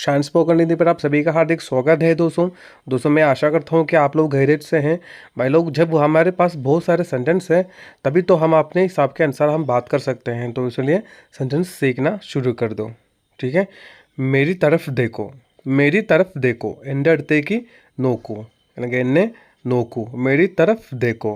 शान स्पोकन हिंदी पर आप सभी का हार्दिक स्वागत है दोस्तों दोस्तों मैं आशा करता हूँ कि आप लोग गहरेज से हैं भाई लोग जब हमारे पास बहुत सारे सेंटेंस हैं तभी तो हम अपने हिसाब के अनुसार हम बात कर सकते हैं तो इसलिए सेंटेंस सीखना शुरू कर दो ठीक है मेरी तरफ देखो मेरी तरफ देखो എൻ്റെ അടുത്തേക്ക് നോക്കൂ അല്ലെങ്കിൽ എന്നെ നോക്കൂ മേരി തരഫ് ദേക്കോ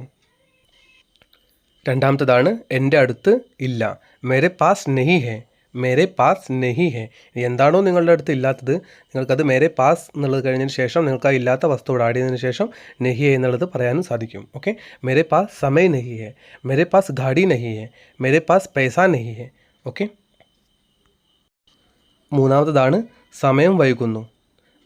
രണ്ടാമത്തതാണ് എൻ്റെ അടുത്ത് ഇല്ല മേരെ പാസ് നെഹി ഹെ മേരെ പാസ് നെഹി ഹെ. എന്താണോ നിങ്ങളുടെ അടുത്ത് ഇല്ലാത്തത് നിങ്ങൾക്കത് മേരെ പാസ് എന്നുള്ളത് കഴിഞ്ഞതിന് ശേഷം നിങ്ങൾക്ക് ആ ഇല്ലാത്ത വസ്തു ഇവിടെ ആഡ് ചെയ്തതിന് ശേഷം നെഹി ഹെ എന്നുള്ളത് പറയാനും സാധിക്കും. ഓക്കെ മേരെ പാസ് സമയ നെഹി ഹെ. മേരെ പാസ് ഗാഡി നെഹി ഹെ. മേരെ പാസ് പൈസ നെഹി ഹെ. ഓക്കെ മൂന്നാമത്തതാണ് സമയം വൈകുന്നു.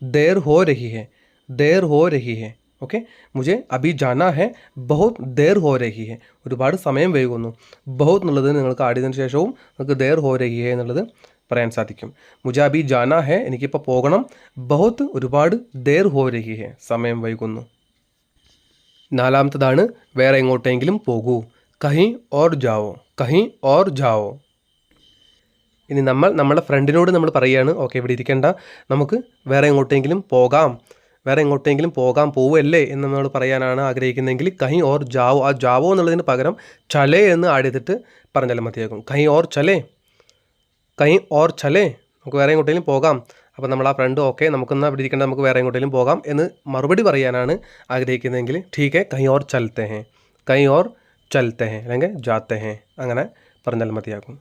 ദേർ ഹോ രഹി ഹെ. ദേർ ഹോ രഹി ഹെ. Okay? Mujhe Abhi ജാന he ബഹുത് there ഹോ രഹി ഹെ. ഒരുപാട് സമയം വൈകുന്നു. ബഹുത് എന്നുള്ളത് നിങ്ങൾക്ക് ആടിയതിനു ശേഷവും നിങ്ങൾക്ക് ദേർ ഹോ രഹി ഹെ എന്നുള്ളത് പറയാൻ സാധിക്കും. മുജെ അഭി ജാന ഹെ എനിക്കിപ്പോൾ പോകണം. ബഹുത് ഒരുപാട് ദേർ ഹോ രഹി ഹെ. സമയം വൈകുന്നു. നാലാമത്തതാണ് വേറെ എങ്ങോട്ടെങ്കിലും പോകൂ. കഹി ഓർ ജാവോ? കഹി ഓർ ജാവോ? ഇനി നമ്മൾ നമ്മുടെ ഫ്രണ്ടിനോട് നമ്മൾ പറയുകയാണ് ഓക്കെ ഇവിടെ ഇരിക്കേണ്ട. നമുക്ക് വേറെ എങ്ങോട്ടെങ്കിലും പോകാം. വേറെ എങ്ങോട്ടെങ്കിലും പോകാൻ പോവല്ലേ എന്ന് നമ്മൾ പറയാനാണ് ആഗ്രഹിക്കുന്നതെങ്കിൽ കഹി ഓർ ജാവോ ആ ജാവോ എന്നുള്ളതിന് പകരം ചലേ എന്ന് ആഡ് ചെയ്തിട്ട് പറഞ്ഞാലും മതിയാകും. കഹി ഓർ ചലേ കഹി ഓർ ചലേ നമുക്ക് വേറെ എങ്ങോട്ടെങ്കിലും പോകാം. അപ്പോൾ നമ്മൾ ആ ഫ്രണ്ട് ഓക്കെ നമുക്കൊന്ന് അവിടെ ഇരിക്കേണ്ട നമുക്ക് വേറെ എങ്ങോട്ടെങ്കിലും പോകാം എന്ന് മറുപടി പറയാനാണ് ആഗ്രഹിക്കുന്നതെങ്കിൽ ഠീക്ക് കൈ ഓർ ചലത്തെ ഹേ കൈ ഓർ ചലത്തെ ഹേ അല്ലെങ്കിൽ ജാത്തെ ഹേ അങ്ങനെ പറഞ്ഞാൽ മതിയാകും.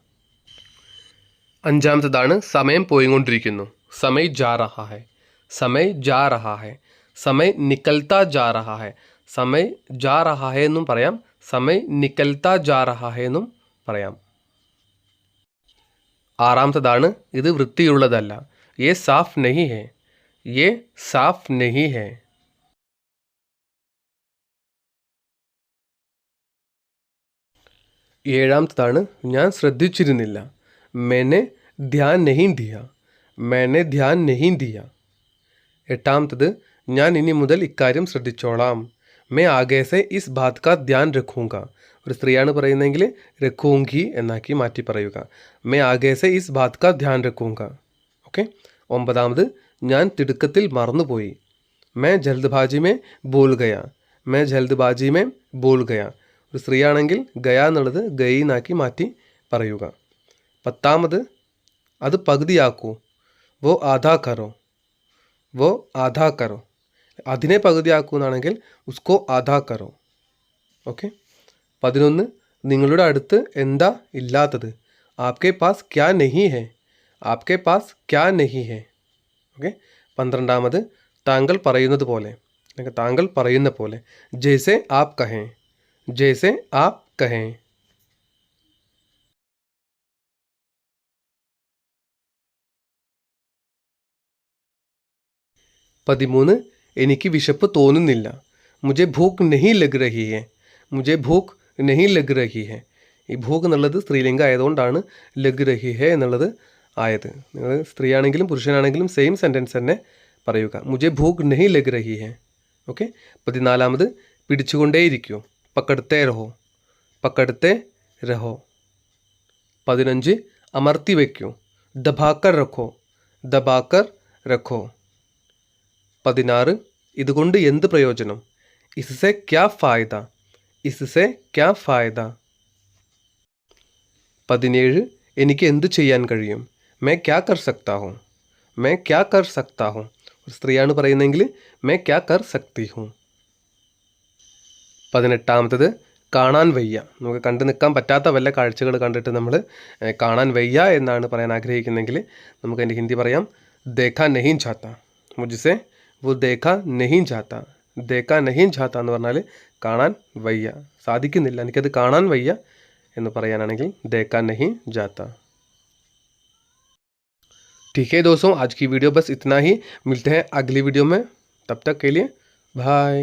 അഞ്ചാമത്തതാണ് സമയം പോയിക്കൊണ്ടിരിക്കുന്നു. സമയ ജാറഹ ഹേ. സമയ ജാ റഹാഹെ സമയ നിക്കൽത്ത ജാ റഹാഹെ സമയ ജാ റഹാഹെ എന്നും പറയാം. സമയ നിക്കൽത്ത ജാ റഹാഹെ എന്നും പറയാം. ആറാമത്തതാണ് ഇത് വൃത്തിയുള്ളതല്ല. യേ സാഫ് നഹി ഹെ. യേ സാഫ് നഹി ഹെ. ഏഴാമത്തതാണ് ഞാൻ ശ്രദ്ധിച്ചിരുന്നില്ല. മെനെ ധ്യാൻ നഹി ദിയ. മെനെ ധ്യാൻ നഹി ദിയ. എട്ടാമത്തത് ഞാൻ ഇനി മുതൽ ഇക്കാര്യം ശ്രദ്ധിച്ചോളാം. മേ ആകേസെ ഇസ് ബാത് കാ ധ്യാൻ രഖൂങ്ക ഒരു സ്ത്രീയാണ് പറയുന്നതെങ്കിൽ രഖൂങ്കി എന്നാക്കി മാറ്റി പറയുക. മേ ആകേസെ ഇസ് ബാത് കാ ധ്യാൻ രഖൂങ്ക ഓക്കെ? ഒമ്പതാമത് ഞാൻ തിടുക്കത്തിൽ മറന്നുപോയി. മേ ജൽദ്ബാജി മേ ബോൾ ഗയ. മേ ജൽദ്ബാജി മേ ബോൾ ഗയ. ഒരു സ്ത്രീയാണെങ്കിൽ ഗയ എന്നുള്ളത് ഗയി എന്നാക്കി മാറ്റി പറയുക. പത്താമത് അത് പകുതിയാക്കൂ. വോ ആധാ കറോ വോ ആധാ കറോ അതിനെ പകുതിയാക്കുന്നാണെങ്കിൽ ഉസ്കോ ആധാ കറോ ഓക്കെ? പതിനൊന്ന് നിങ്ങളുടെ അടുത്ത് എന്താ ഇല്ലാത്തത്? ആപ്കെ പാസ് ക്യാ നെഹി ഹെ? ആപ്കെ പാസ് ക്യാ നെഹി ഹെ? ഓക്കെ? പന്ത്രണ്ടാമത് താങ്കൾ പറയുന്നത് പോലെ. അല്ലെങ്കിൽ താങ്കൾ പറയുന്ന പോലെ. ജയ്സെ ആപ് കഹേ. ജയ്സെ ആപ് കഹേ. പതിമൂന്ന് എനിക്ക് വിശപ്പ് തോന്നുന്നില്ല. മുജെ ഭൂക്ക് നെഹി ലഗ് റഹി ഹെ. മുജെ ഭൂക്ക് നെഹി ലഗ് റഹി ഹെ. ഈ ഭൂക്ക് എന്നുള്ളത് സ്ത്രീലിംഗം ആയതുകൊണ്ടാണ് ലഗ് റഹി ഹെ എന്നുള്ളത് ആയത്. നിങ്ങൾ സ്ത്രീയാണെങ്കിലും പുരുഷനാണെങ്കിലും സെയിം സെന്റൻസ് തന്നെ പറയുക. മുജെ ഭൂക്ക് നെഹി ലഗ് റഹി ഹെ. ഓക്കെ? പതിനാലാമത് പിടിച്ചുകൊണ്ടേയിരിക്കൂ. പക്കടുത്തേ രഹോ. പക്കടുത്തേ രഹോ. പതിനഞ്ച് അമർത്തി വയ്ക്കൂ. ദബാക്കർ റഖോ ദബാക്കർ റഖോ പതിനാറ്. ഇതുകൊണ്ട് എന്ത് പ്രയോജനം? ഇസ്സെ ക്യാ ഫായ്ദ? ഇസ്സെ ക്യാ ഫായ്ദ? പതിനേഴ്. എനിക്ക് എന്ത് ചെയ്യാൻ കഴിയും? മേ ക്യാ കർ സക്താ ഹൂം മേ ക്യാ കർ സക്താ ഹൂം ഒരു സ്ത്രീയാണ് പറയുന്നതെങ്കിൽ മേ ക്യാ കർ സക്തി ഹും പതിനെട്ടാമത്തത് കാണാൻ വയ്യ. നമുക്ക് കണ്ടു നിൽക്കാൻ പറ്റാത്ത വല്ല കാഴ്ചകൾ കണ്ടിട്ട് നമ്മൾ കാണാൻ വയ്യ എന്നാണ് പറയാൻ ആഗ്രഹിക്കുന്നതെങ്കിൽ നമുക്ക് അതിന്റെ ഹിന്ദി പറയാം. ദേഖാ നഹീം ചാത്ത. മുജിസെ वो देखा नहीं जाता ദേക്കാ നഹീം ചാത്ത എന്ന് പറഞ്ഞാൽ കാണാൻ വയ്യ സാധിക്കുന്നില്ല എനിക്കത് കാണാൻ വയ്യ എന്ന് പറയാനാണെങ്കിൽ ദേക്കാ നഹീം ജാത്ത ठीक है दोस्तों आज की वीडियो बस इतना ही मिलते हैं अगली वीडियो में तब तक के लिए बाय